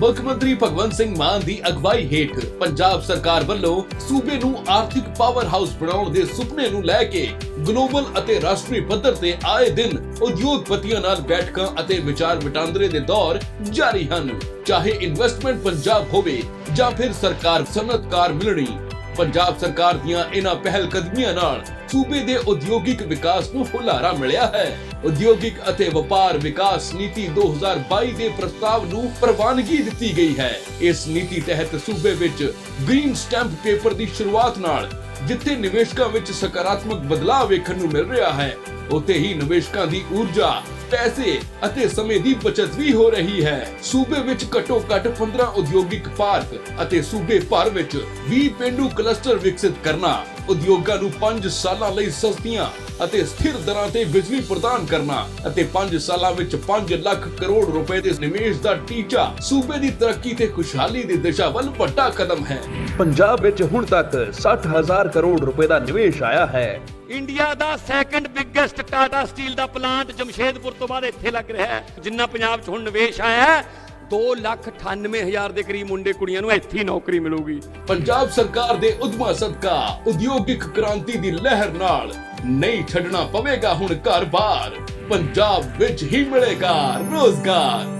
ਮੁੱਖ ਮੰਤਰੀ ਭਗਵੰਤ ਸਿੰਘ ਮਾਨ ਦੀ ਅਗਵਾਈ ਹੇਠ ਪੰਜਾਬ ਸਰਕਾਰ ਵੱਲੋਂ ਸੂਬੇ ਨੂੰ ਆਰਥਿਕ ਪਾਵਰ ਹਾਊਸ ਬਣਾਉਣ ਦੇ ਸੁਪਨੇ ਨੂੰ ਲੈ ਕੇ ਗਲੋਬਲ ਅਤੇ ਰਾਸ਼ਟਰੀ ਪੱਧਰ ਤੇ ਆਏ ਦਿਨ ਉਦਯੋਗਪਤੀਆਂ ਨਾਲ ਬੈਠਕਾਂ ਅਤੇ ਵਿਚਾਰ ਵਟਾਂਦਰੇ ਦੇ ਦੌਰ ਜਾਰੀ ਹਨ। ਚਾਹੇ ਇਨਵੈਸਟਮੈਂਟ ਪੰਜਾਬ ਹੋਵੇ ਜਾਂ ਫਿਰ ਸਰਕਾਰ ਸਨਅਤਕਾਰ ਮਿਲਣੀ ਪੰਜਾਬ ਸਰਕਾਰ ਦੀਆਂ ਇਹਨਾਂ ਪਹਿਲ ਕਦਮੀਆਂ ਨਾਲ ਸੂਬੇ ਦੇ ਉਦਯੋਗਿਕ ਵਿਕਾਸ ਨੂੰ ਹੁਲਾਰਾ ਮਿਲਿਆ ਹੈ। ਉਦਯੋਗਿਕ ਅਤੇ ਵਪਾਰ ਵਿਕਾਸ ਨੀਤੀ 2022 ਦੇ ਪ੍ਰਸਤਾਵ ਨੂੰ ਪ੍ਰਵਾਨਗੀ ਦਿੱਤੀ ਗਈ ਹੈ। ਇਸ ਨੀਤੀ ਤਹਿਤ ਸੂਬੇ ਵਿੱਚ ਗ੍ਰੀਨ ਸਟੈਂਪ ਪੇਪਰ ਦੀ ਸ਼ੁਰੂਆਤ ਨਾਲ ਜਿੱਥੇ ਨਿਵੇਸ਼ਕਾਂ ਵਿੱਚ ਸਕਾਰਾਤਮਕ ਬਦਲਾਅ ਵੇਖਣ ਨੂੰ ਮਿਲ ਰਿਹਾ ਹੈ ਉੱਥੇ ਹੀ ਨਿਵੇਸ਼ਕਾਂ ਦੀ ਊਰਜਾ, ਪੈਸੇ ਅਤੇ ਸਮੇਂ ਦੀ ਬਚਤ ਵੀ ਹੋ ਰਹੀ ਹੈ। ਸੂਬੇ ਵਿੱਚ ਘੱਟੋ ਘੱਟ 15 ਉਦਯੋਗਿਕ ਪਾਰਕ ਅਤੇ ਸੂਬੇ ਭਰ ਵਿੱਚ 20 ਪਿੰਡੂ ਕਲਸਟਰ ਵਿਕਸਿਤ ਕਰਨਾ, ਉਦਯੋਗਾਂ ਨੂੰ 5 ਸਾਲਾਂ ਲਈ ਸਸਤੀਆਂ ਅਤੇ ਸਥਿਰ ਦਰਾਂ ਤੇ ਬਿਜਲੀ ਪ੍ਰਦਾਨ ਕਰਨਾ ਅਤੇ 5 ਸਾਲਾਂ ਵਿੱਚ 5 ਲੱਖ ਕਰੋੜ ਰੁਪਏ ਦੇ ਨਿਵੇਸ਼ ਦਾ ਟੀਚਾ ਸੂਬੇ ਦੀ ਤਰੱਕੀ ਤੇ ਖੁਸ਼ਹਾਲੀ ਦੀ ਦਿਸ਼ਾ ਵੱਲ ਵੱਡਾ ਕਦਮ ਹੈ। ਪੰਜਾਬ ਵਿੱਚ ਹੁਣ ਤੱਕ 60000 ਕਰੋੜ ਰੁਪਏ ਦਾ ਨਿਵੇਸ਼ ਆਇਆ ਹੈ। ਇੰਡੀਆ ਦਾ ਸੈਕੰਡ ਬਿਗੇਸਟ ਟਾਟਾ ਸਟੀਲ ਦਾ ਪਲਾਂਟ ਜਮਸ਼ੇਦਪੁਰ ਤੋਂ ਬਾਅਦ ਇੱਥੇ ਲੱਗ ਰਿਹਾ ਹੈ। ਜਿੰਨਾ ਪੰਜਾਬ 'ਚ ਹੁਣ ਨਿਵੇਸ਼ ਆਇਆ ਹੈ 2 ਲੱਖ 98 ਹਜ਼ਾਰ ਦੇ ਕਰੀਬ ਮੁੰਡੇ ਕੁੜੀਆਂ ਨੂੰ ਇੱਥੇ ਨੌਕਰੀ ਮਿਲੂਗੀ। ਪੰਜਾਬ ਸਰਕਾਰ ਦੇ ਉਦਮਾਂ ਸਦਕਾ ਉਦਯੋਗਿਕ ਕ੍ਰਾਂਤੀ ਦੀ ਲਹਿਰ ਨਾਲ ਨਹੀਂ ਛੱਡਣਾ ਪਵੇਗਾ ਹੁਣ ਘਰ-ਬਾਰ। ਪੰਜਾਬ ਵਿੱਚ ਹੀ ਮਿਲੇਗਾ ਰੋਜ਼ਗਾਰ।